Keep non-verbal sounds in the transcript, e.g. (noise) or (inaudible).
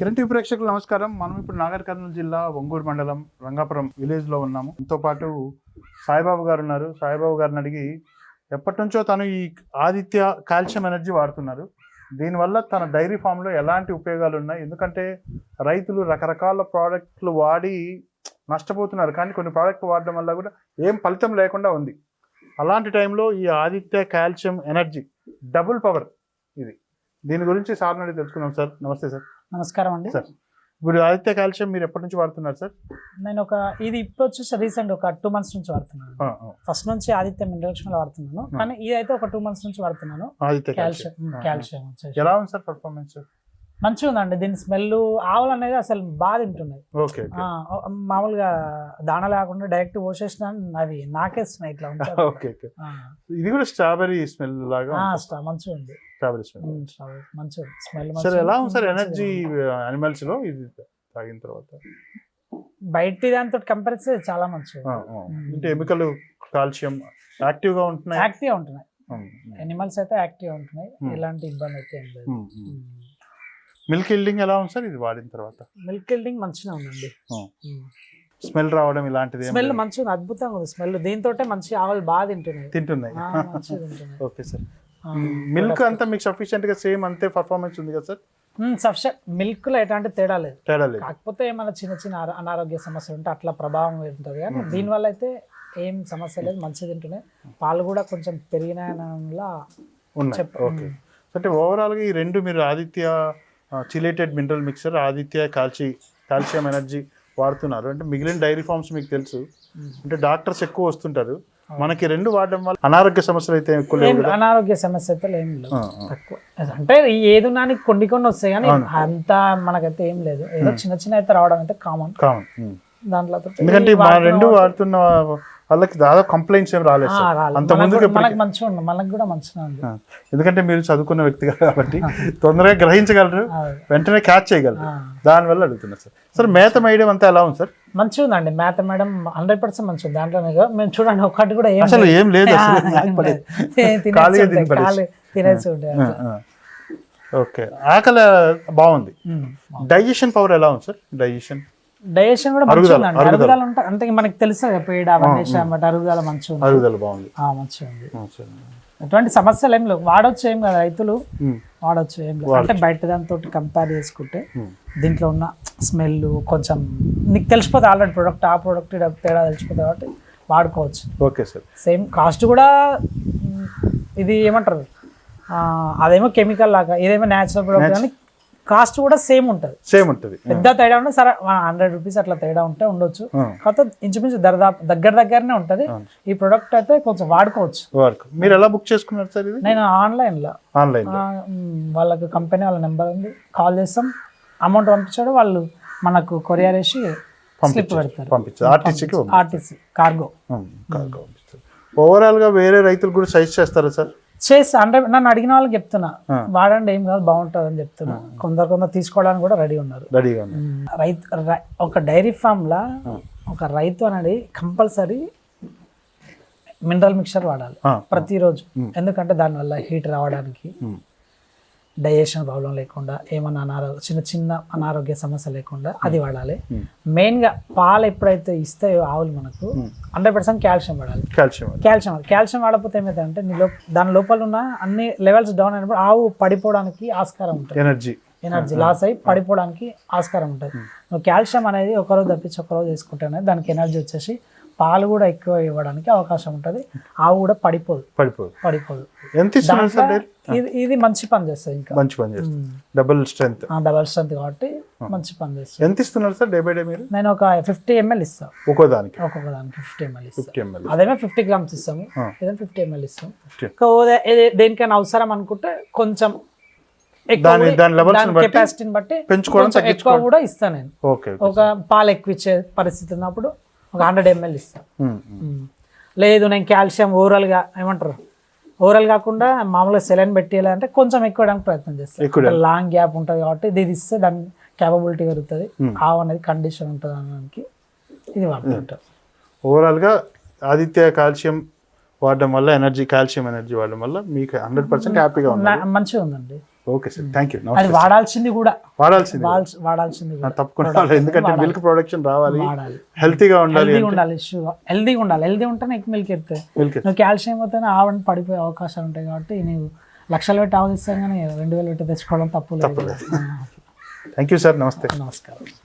Kiran TV ప్రేక్షకులు నమస్కారం. మనం ఇప్పుడు నాగర్ కర్నూలు జిల్లా ఒంగూరు మండలం రంగాపురం విలేజ్లో ఉన్నాము. మనతో పాటు సాయిబాబు గారు ఉన్నారు. సాయిబాబు గారిని అడిగి ఎప్పటి నుంచో తను ఈ ఆదిత్య కాల్షియం ఎనర్జీ వాడుతున్నారు. దీనివల్ల తన డైరీ ఫామ్లో ఎలాంటి ఉపయోగాలు ఉన్నాయి ఎందుకంటే రైతులు రకరకాల ప్రోడక్ట్లు వాడి నష్టపోతున్నారు. కానీ కొన్ని ప్రోడక్ట్లు వాడడం వల్ల కూడా ఏం ఫలితం లేకుండా ఉంది. అలాంటి టైంలో ఈ Aditya calcium energy double power ఇది. దీని గురించి సార్ నుండి తెలుసుకుందాం సార్. నమస్తే సార్. నమస్కారం అండి. సార్ ఇప్పుడు ఆదిత్య కాల్షియం మీరు ఎప్పటి నుంచి వాడుతున్నారు సార్? నేను ఒక ఇది ఇప్పుడు వచ్చేసి రీసెంట్ ఒక టూ మంత్స్ నుంచి వాడుతున్నాను. ఫస్ట్ నుంచి ఆదిత్య మినరల్స్ వాడుతున్నాను. కానీ ఇది అయితే ఒక టూ మంత్స్ నుంచి వాడుతున్నాను. Aditya calcium calcium. ఎలా ఉంది సార్ పర్ఫార్మెన్స్ మంచిగా ఉందండి దీని స్మెల్ ఆవులు అనేది అసలు బాగా తింటున్నాయి మామూలుగా దాణ లేకుండా డైరెక్ట్ పోసేసిన అవి నాకేస్తున్నాయి ఇట్లా (laughs) ఇది కూడా స్ట్రాబెరీ స్మెల్ లాగా మంచిగా ఉంది స్ట్రాబెరీ స్మెల్. మంచిగా స్మెల్ సార్ ఎలా ఉంది సార్ ఎనర్జీ అనిమల్స్లో ఇది తాగిన తర్వాత? బయట దాంతో కంపేర్ చేస్తే చాలా మంచిగా. అంటే ఎముకలు కాల్షియం యాక్టివ్గా ఉంటున్నాయి? యాక్టివ్ ఉంటున్నాయి. ఎనిమల్స్ అయితే యాక్టివ్ ఉంటున్నాయి. ఎలాంటి ఇబ్బంది అయితే ఏం లేదు. మిల్క్ ఇల్డింగ్ ఎలా ఉంది సార్? ఇది వాడిన తర్వాత. మిల్క్ ఇల్డింగ్ మంచిగా ఉందండి. స్మెల్ రావడం ఇలాంటిది స్మెల్. మంచిగా అద్భుతంగా ఉంది స్మెల్. దీంతో మంచి ఆవులు బాగా తింటున్నాయి. తింటున్నాయి. Okay sir. మిల్క్ అంతా మీకు సఫిషియెంట్గా సేమ్ అంతే పర్ఫార్మెన్స్ ఉంది కదా సార్? సఫిషియెంట్ మిల్క్లో ఎలాంటి తేడా లేదు. తేడా లేదు. కాకపోతే ఏమైనా చిన్న చిన్న అనారోగ్య సమస్యలు ఉంటే అట్లా ప్రభావం ఉంటుంది కానీ. దీనివల్ల అయితే ఏం సమస్య లేదు మంచిగా తింటున్నాయి. పాలు కూడా కొంచెం పెరిగిన ఉన్నాయి. చెప్ప ఓకే. అంటే ఓవరాల్గా ఈ రెండు మీరు Aditya chelated mineral mixer Aditya కాల్చి కాల్షియం ఎనర్జీ వాడుతున్నారు. అంటే మిగిలిన డైరీ ఫార్మ్స్ మీకు తెలుసు. అంటే డాక్టర్స్ ఎక్కువ వస్తుంటారు. మనకి రెండు వాడడం వల్ల అనారోగ్య సమస్యలు అయితే ఎక్కువ లేవు కదా? అనారోగ్య సమస్య అయితే ఏం లేదు. తక్కువ. అంటే ఏదున్నానికి కొన్ని కొన్ని వస్తాయి కానీ. అంత మనకైతే ఏం లేదు. ఏదో చిన్న చిన్న అయితే రావడం అయితే కామన్ కామన్. దాంట్లో ఎందుకంటే మా రెండు వాడుతున్న వాళ్ళకి దాదాపు కంప్లైంట్స్ ఏం రాలేదు. అంత ఎప్పటికీ- మనకు మంచిగా ఉంది. మనకు కూడా మంచిగా. ఎందుకంటే మీరు చదువుకున్న వ్యక్తి కాబట్టి తొందరగా గ్రహించగలరు వెంటనే క్యాచ్ చేయగలరు. దానివల్ల అడుగుతున్నారు సార్. సార్ మేత మేయడం అంతా ఎలా ఉంది సార్? మంచిగా ఉందండి. మేత మేడం హండ్రెడ్ పర్సెంట్ మంచిగా ఉంది. దాంట్లోనే మేము చూడండి ఒకటి కూడా ఏం అసలు. ఏం లేదు. తినేసి. ఓకే. ఆకలి బాగుంది. డైజెషన్ పవర్ ఎలా ఉంది సార్? డైజెషన్ డైజెషన్ కూడా మంచిగా అరుగుదల. అంటే మనకి తెలుసు పేడ అవన్నీ బట్ అరుగుదల మంచిగా ఉంది అరుగుదల బాగుంది. ఆ, మంచిగా ఉంది. ఎటువంటి సమస్యలు ఏం లేవు. వాడొచ్చు ఏం కదా. రైతులు వాడొచ్చు ఏం లేదు అంటే బయట దాంతో కంపేర్ చేసుకుంటే. దీంట్లో ఉన్న స్మెల్ కొంచెం నీకు తెలిసిపోతుంది ఆల్రెడీ ప్రొడక్ట్ ఆ ప్రొడక్ట్ తేడా తెలిసిపోతుంది కాబట్టి వాడుకోవచ్చు. Okay sir. సేమ్ కాస్ట్ కూడా ఇది ఏమంటారు? అదేమో కెమికల్ లాగా ఇదేమో న్యాచురల్ ప్రొడక్ట్ కానీ కాస్ట్ కూడా సేమ్ ఉంటుంది. సేమ్ ఉంటుంది. పెద్ద తేడా ఉంటే సరే హండ్రెడ్ రూపీస్ అట్లా తేడా ఉంటే ఉండొచ్చు. కాకపోతే ఇంచుమించు దరదాపు దగ్గర దగ్గరనే ఉంటుంది. ఈ ప్రొడక్ట్ అయితే కొంచెం వాడుకోవచ్చు. మీరు ఎలా బుక్ చేసుకున్నారు సార్ ఇది? నేను ఆన్లైన్లో. ఆన్లైన్ వాళ్ళకి కంపెనీ వాళ్ళ నెంబర్ ఉంది. కాల్ చేస్తాం. అమౌంట్ పంపించాడు. వాళ్ళు మనకు కొరియర్ వేసి స్లిప్ పెడతారు. ఆర్టీసీకి ఆర్టీసీ కార్గో పంపిస్తారు ఓవరాల్గా వేరే రైతులు కూడా సజెస్ట్ చేస్తారా సార్? చేసి అంటే నన్ను అడిగిన వాళ్ళకి చెప్తున్నా. వాడండి ఏం కాదు బాగుంటుంది అని చెప్తున్నా కొందరు కొందరు తీసుకోవడానికి కూడా రెడీ ఉన్నారు. రెడీగా రైతు ఒక డైరీ ఫామ్ లా ఒక రైతు అనేది కంపల్సరీ మినరల్ మిక్చర్ వాడాలి ప్రతిరోజు. ఎందుకంటే దానివల్ల హీట్ రావడానికి. డైజెషన్ ప్రాబ్లం లేకుండా ఏమన్నా అనారోగ్య చిన్న చిన్న అనారోగ్య సమస్య లేకుండా అది వాడాలి. మెయిన్గా పాలు ఎప్పుడైతే ఇస్తాయో ఆవులు మనకు హండ్రెడ్ పర్సెంట్ కాల్షియం వాడాలి. కాల్షియం. కాల్షియం కాల్షియం వాడకపోతే ఏమైందంటే లోప దాని లోపల ఉన్న అన్ని లెవెల్స్ డౌన్ అయినప్పుడు ఆవు పడిపోవడానికి ఆస్కారం ఉంటుంది. ఎనర్జీ. ఎనర్జీ లాస్ అయ్యి పడిపోవడానికి ఆస్కారం ఉంటుంది. నువ్వు కాల్షియం అనేది ఒకరోజు తప్పించి ఒకరోజు వేసుకుంటేనే దానికి ఎనర్జీ వచ్చేసి పాలు కూడా ఎక్కువ ఇవ్వడానికి అవకాశం ఉంటుంది. ఆవు కూడా పడిపోదు. పడిపోదు. పడిపోదు. ఎంత ఇది ఇది మంచి పని చేస్తుంది ఇంకా. మంచి పని చేస్తారు డబుల్ స్ట్రెంత్ డబల్ స్ట్రెంత్ కాబట్టి మంచి పని చేస్తుంది. ఎంత ఇస్తున్నారు సార్ డే బై డే మీరు? నేను ఒక ఫిఫ్టీ ఎంఎల్ ఇస్తాను ఒక్కో దానికి ఒక్కొక్క దానికి ఫిఫ్టీ ఎంఎల్ ఇస్తాను ఫిఫ్టీ ఎంఎల్ అదేమో ఫిఫ్టీ గ్రామ్స్ ఇస్తాము. ఇదేమో ఫిఫ్టీ ఎంఎల్ ఇస్తాం. 50. ఇంకా ఓదే- ఏ- దేనికైనా అవసరం అనుకుంటే కొంచెం దాని- దాని కెపాసిటీని బట్టి పెంచుకోవడం, ఎక్కువ. కూడా ఇస్తాను నేను. ఓకే ఒక పాలు ఎక్కువ ఇచ్చే పరిస్థితి ఉన్నప్పుడు ఒక హండ్రెడ్ ఎంఎల్. ఉమ్. లేదు నేను కాల్షియం ఓరల్గా ఏమంటారు? ఓరల్ కాకుండా మామూలుగా సెలైన్ పెట్టేయాలంటే కొంచెం ఎక్కువ ఇవ్వడానికి ప్రయత్నం చేస్తాను లాంగ్ గ్యాప్ ఉంటుంది కాబట్టి ఇది ఇస్తే దాని క్యాపబిలిటీ పెరుగుతుంది. ఆవు అనేది కండిషన్ ఉంటుంది అనడానికి ఇది వాడుతుంటారు ఓవరాల్గా ఆదిత్య కాల్షియం వాడడం వల్ల ఎనర్జీ కాల్షియం ఎనర్జీ వాడడం వల్ల మీకు హండ్రెడ్ పర్సెంట్ హ్యాపీగా ఉంది మంచిగా ఉందండి. Okay sir. థ్యాంక్ యూ అది వాడాల్సింది కూడా. వాడాల్సింది వాడాల్సి- వాడాల్సింది తప్పకుండా. ఎందుకంటే మిల్క్ ప్రొడక్షన్ రావాలి. హెల్తీగా ఉండాలి ఉండాలి హెల్దీగా ఉండాలి. హెల్దీ ఉంటేనే ఎక్కువ మిల్క్ ఎత్తాయి నువ్వు కాల్షియం పోతేనే ఆవని పడిపోయే అవకాశాలు ఉంటాయి కాబట్టి నీవు లక్షలు పెట్టి ఆవు తెస్తాం కానీ రెండు వేలు పెట్టి తెచ్చుకోవడం తప్పు లేదు. థ్యాంక్ యూ సార్ నమస్తే. నమస్కారం.